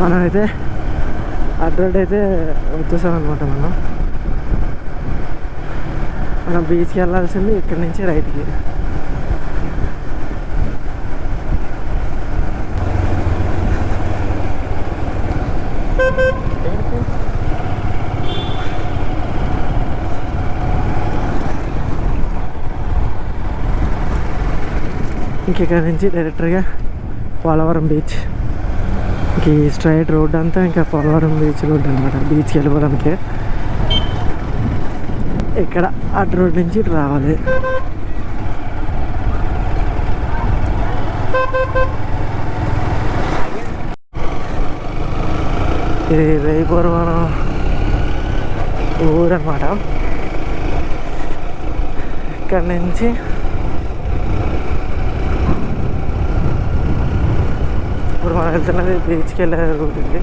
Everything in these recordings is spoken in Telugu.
మనమైతే అటు అయితే వచ్చేసాం అనమాట మనం. మనం బీచ్కి వెళ్ళాల్సింది ఇక్కడి నుంచి రైట్కి. ఇంక ఇక్కడ నుంచి డైరెక్టర్గా పోలవరం బీచ్. ఈ స్ట్రైట్ రోడ్ అంతా ఇంకా పోలవరం బీచ్ రోడ్ అనమాట బీచ్కి వెళ్ళిపోవడానికి. ఇక్కడ అటు రోడ్ నుంచి ఇటు రావాలి. ఇది రేపురం ఊరు అనమాట ఇక్కడ నుంచి ఇప్పుడు మనం వెళ్తున్నది బీచ్కి వెళ్ళే రూట్ ఇది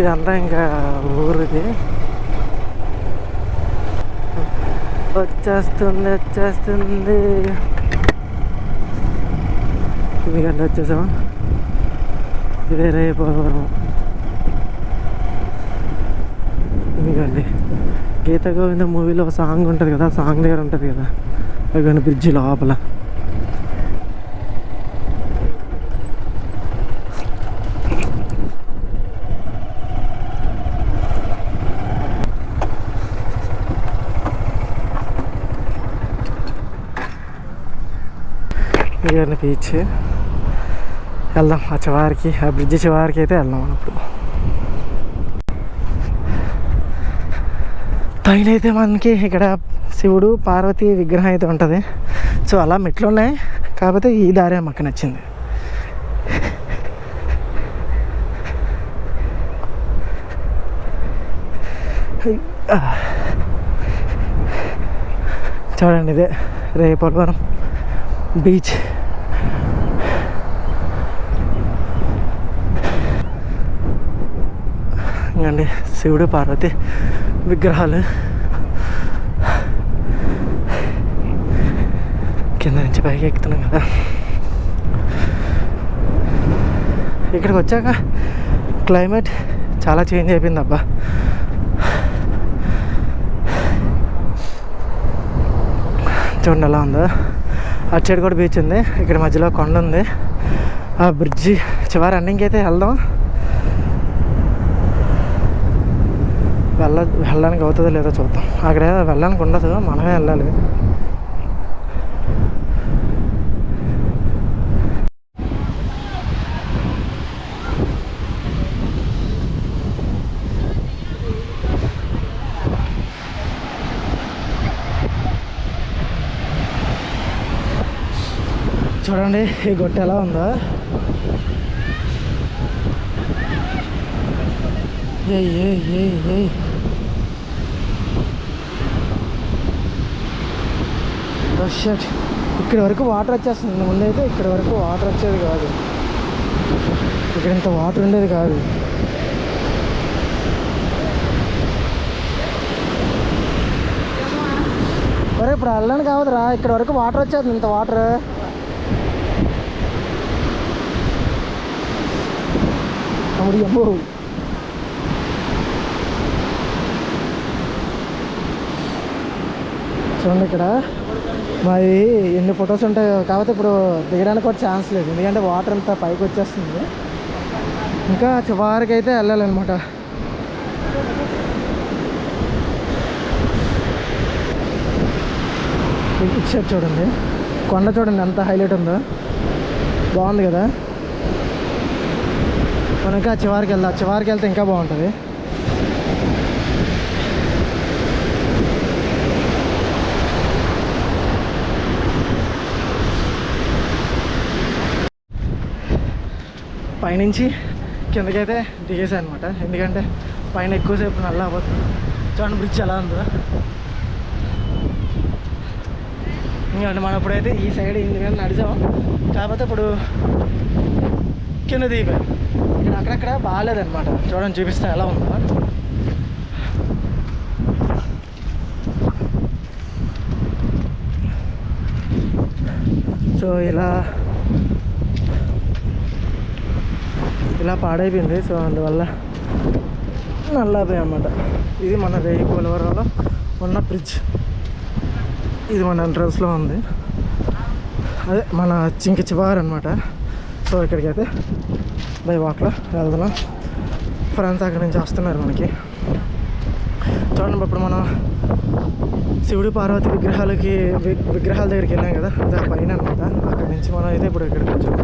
ఇదంతా ఇంకా ఊరిది. వచ్చేస్తుంది వచ్చేస్తుంది. ఇదిగండి వచ్చేసాం ఇదే రేపవరం ఎందుకండి గీత గోవింద మూవీలో సాంగ్ ఉంటుంది కదా సాంగ్ దగ్గర ఉంటుంది కదా. అక్కడ బ్రిడ్జ్ లోపల. ఇవన్నీ బీచ్ వెళ్దాం. ఆ చివరికి ఆ బ్రిడ్జ్ చివరికి అయితే వెళ్దాం మనం ఇప్పుడు పైన అయితే మనకి ఇక్కడ శివుడు పార్వతి విగ్రహం అయితే ఉంటుంది. సో అలా మెట్లు ఉన్నాయి. కాకపోతే ఈ దారి మాకు నచ్చింది. చూడండి ఇదే రేపవరం బీచ్. ఇంకండి శివుడు పార్వతి విగ్రహాలు. కింద నుంచి పైకి ఎక్కుతున్నాం కదా. ఇక్కడికి వచ్చాక క్లైమేట్ చాలా చేంజ్ అయిపోయింది అబ్బా. చూడండి ఎలా ఉందో. అటు సైడ్ కూడా బీచ్ ఉంది ఇక్కడ మధ్యలో కొండ ఉంది. ఆ బ్రిడ్జి చివరి రన్నింగ్ అయితే వెళ్దాం వెళ్ళ వెళ్ళడానికి అవుతుందో లేదో చూద్దాం. అక్కడ వెళ్ళడానికి ఉండదు మనమే వెళ్ళాలి. చూడండి ఈ గొట్టె ఎలా ఉందో. ఏ ఏ ఏ ఏ Oh, షట్ ఇక్కడ వరకు వాటర్ వచ్చేస్తుంది. ముందైతే ఇక్కడ వరకు వాటర్ వచ్చేది కాదు. ఇక్కడ ఇంత వాటర్ ఉండేది కాదు. ఒరే ఇప్పుడు వెళ్ళడానికి కావదురా ఇక్కడ వరకు వాటర్ వచ్చేది. ఇంత వాటర్ అమ్మడి అమ్మో చూడండి ఇక్కడ. మాది ఎన్ని ఫొటోస్ ఉంటాయో కాకపోతే ఇప్పుడు దిగడానికి కూడా ఛాన్స్ లేదు. ఎందుకంటే వాటర్ అంతా పైకి వచ్చేస్తుంది. ఇంకా చివరికి అయితే వెళ్ళాలన్నమాట. ఇటు చూడండి. కొండ చూడండి ఎంత హైలైట్ ఉందో. బాగుంది కదా. మనం ఇంకా చివరికి వెళ్దాం. చివరికి వెళ్తే ఇంకా బాగుంటుంది. పైనుంచి కిందకైతే దిగేసాను అనమాట ఎందుకంటే పైన ఎక్కువసేపు నల్ల అవ్వదు చూడండి బ్రిడ్జ్ ఎలా ఉందో. ఇంకా మనం ఇప్పుడైతే ఈ సైడ్ ఇంటి నడిచాం. కాకపోతే ఇప్పుడు కింద దిగిపోయాం. ఇక్కడ అక్కడక్కడ బాగాలేదనమాట చూడండి చూపిస్తాను ఎలా ఉందో. సో ఇలా ఇలా పాడైపోయింది. సో అందువల్ల నల్లాపోయాయి అనమాట ఇది మన రేయి పోలవరంలో ఉన్న బ్రిడ్జ్ ఇది మన ఎంట్రన్స్లో ఉంది. అదే మన చింక చివారు అనమాట సో ఇక్కడికి అయితే బై వాక్లో వెళ్తున్నాం. ఫ్రెండ్స్ అక్కడి నుంచి వస్తున్నారు మనకి. చూడండి ఇప్పుడు మనం శివుడు పార్వతి విగ్రహాలకి విగ్రహాల దగ్గరికి వెళ్ళాం కదా. అదే పైన అనమాట అక్కడి నుంచి మనం అయితే ఇప్పుడు ఇక్కడికి వచ్చాం.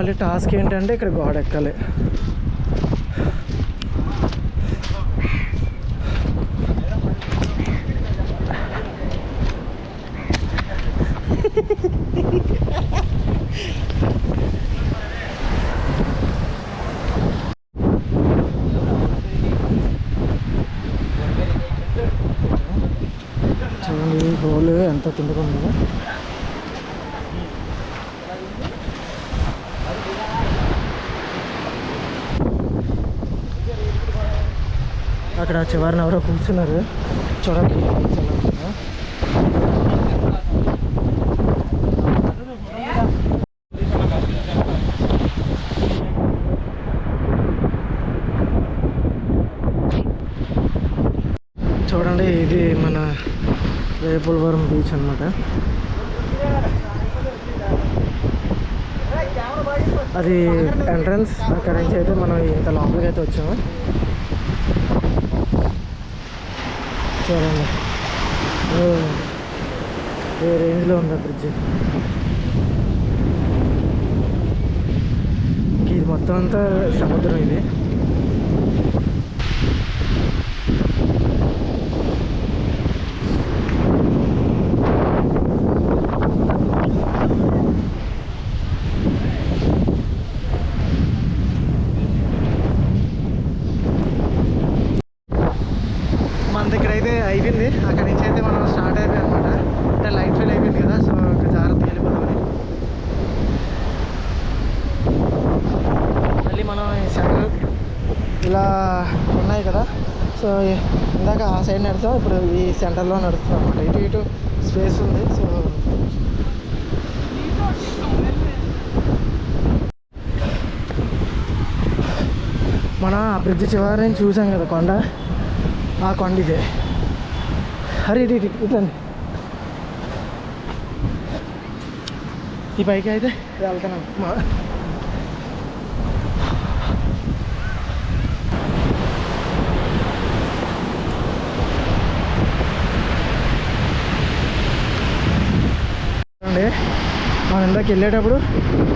మళ్ళీ టాస్క్ ఏంటంటే ఇక్కడ గోడ ఎక్కాలి. చూడండి హోల్ ఎంత కిందకు ఉందో అక్కడ చివరిని ఎవరో కూర్చున్నారు. చూడండి. చూడండి ఇది మన రేపులవరం బీచ్ అనమాట అది ఎంట్రన్స్. అక్కడ నుంచి అయితే మనం ఇంత లోపలికి అయితే వచ్చాము. చూడండి ఓ, ఏ రేంజ్లో ఉంది ఆ బ్రిడ్జ్ ఇది మొత్తం అంతా సముద్రం ఇది ఇక్కడైతే అయిపోయింది. అక్కడ నుంచి అయితే మనం స్టార్ట్ అయిపోయి అనమాట అంటే లైట్ ఫెయిల్ అయిపోయింది కదా సో ఇక్కడ జాగ్రత్తగా వెళ్ళిపోదామని. మళ్ళీ మనం సెంటర్ ఇలా ఉన్నాయి కదా. సో ఇందాక ఆ సైడ్ నడుస్తాం ఇప్పుడు ఈ సెంటర్లో నడుస్తాం అనమాట ఇటు ఇటు స్పేస్ ఉంది సో. మనం ఆ బ్రిడ్జ్ చివరి నుంచి చూసాం కదా కొండ. ఆ కొండ ఇదే అరే ఇటు ఇటు ఇటండి ఈ పైకి అయితే వెళ్తున్నాం మా మనం ఇందాక వెళ్ళేటప్పుడు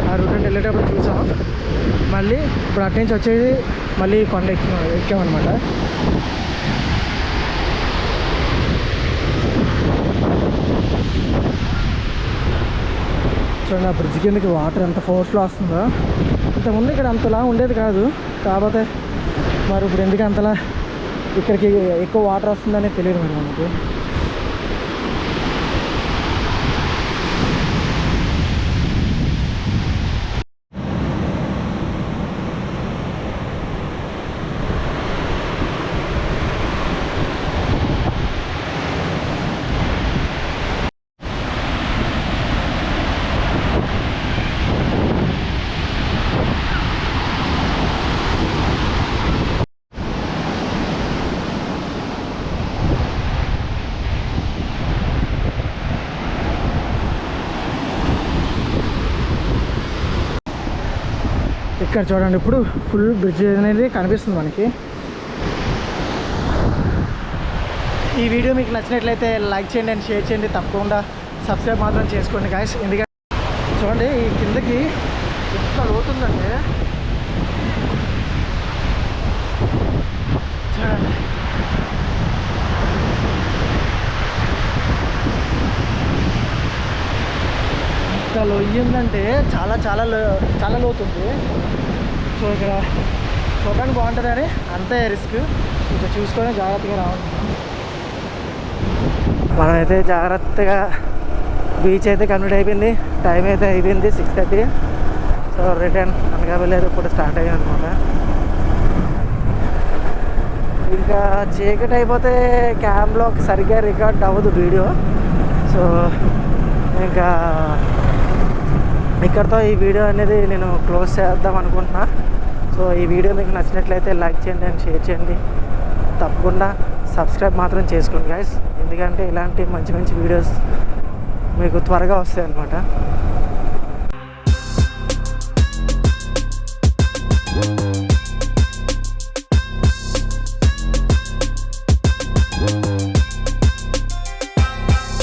ఆ రూట్ అంటే వెళ్ళేటప్పుడు చూసాం. మళ్ళీ ఇప్పుడు అటు నుంచి వచ్చేది మళ్ళీ కొండ ఎక్కి ఎక్కామన్నమాట. చూడండి ఆ బ్రిడ్జ్ కిందకి వాటర్ ఎంత ఫోర్స్లో వస్తుందో. ఇంతకుముందు ఇక్కడ అంతలా ఉండేది కాదు. కాకపోతే మరి ఇప్పుడు ఎందుకు అంతలా ఇక్కడికి ఎక్కువ వాటర్ వస్తుందనే తెలియదు మరి మనకి. ఇక్కడ చూడండి ఇప్పుడు ఫుల్ బ్రిడ్జ్ అనేది కనిపిస్తుంది మనకి. ఈ వీడియో మీకు నచ్చినట్లయితే లైక్ చేయండి అండ్ షేర్ చేయండి. తప్పకుండా సబ్స్క్రైబ్ మాత్రం చేసుకోండి గాయస్ ఎందుకంటే చూడండి ఈ కిందకి ఎంత లోతుందంటే. చూడండి. ఎంత లొయ్యిందంటే చాలా చాలా లో- చాలా లోతుంది. సో ఇక్కడ చూడడానికి బాగుంటుందని అంతే రిస్క్. ఇంకా చూసుకొని జాగ్రత్తగా రావాలి. మనమైతే జాగ్రత్తగా బీచ్ అయితే కంప్లీట్ అయిపోయింది. టైం అయితే అయిపోయింది six thirty. So return Anakapalli అయితే ఇప్పుడు స్టార్ట్ అయ్యాం అనమాట. ఇంకా చీకటి అయిపోతే క్యామ్లో సరిగ్గా రికార్డ్ అవ్వదు వీడియో. సో ఇంకా ఇక్కడతో ఈ వీడియో అనేది నేను క్లోజ్ చేద్దాం అనుకుంటున్నా. సో ఈ వీడియో మీకు నచ్చినట్లయితే లైక్ చేయండి అండ్ షేర్ చేయండి. తప్పకుండా సబ్స్క్రైబ్ మాత్రం చేసుకోండి గైస్ ఎందుకంటే ఇలాంటి మంచి మంచి వీడియోస్ మీకు త్వరగా వస్తాయి అన్నమాట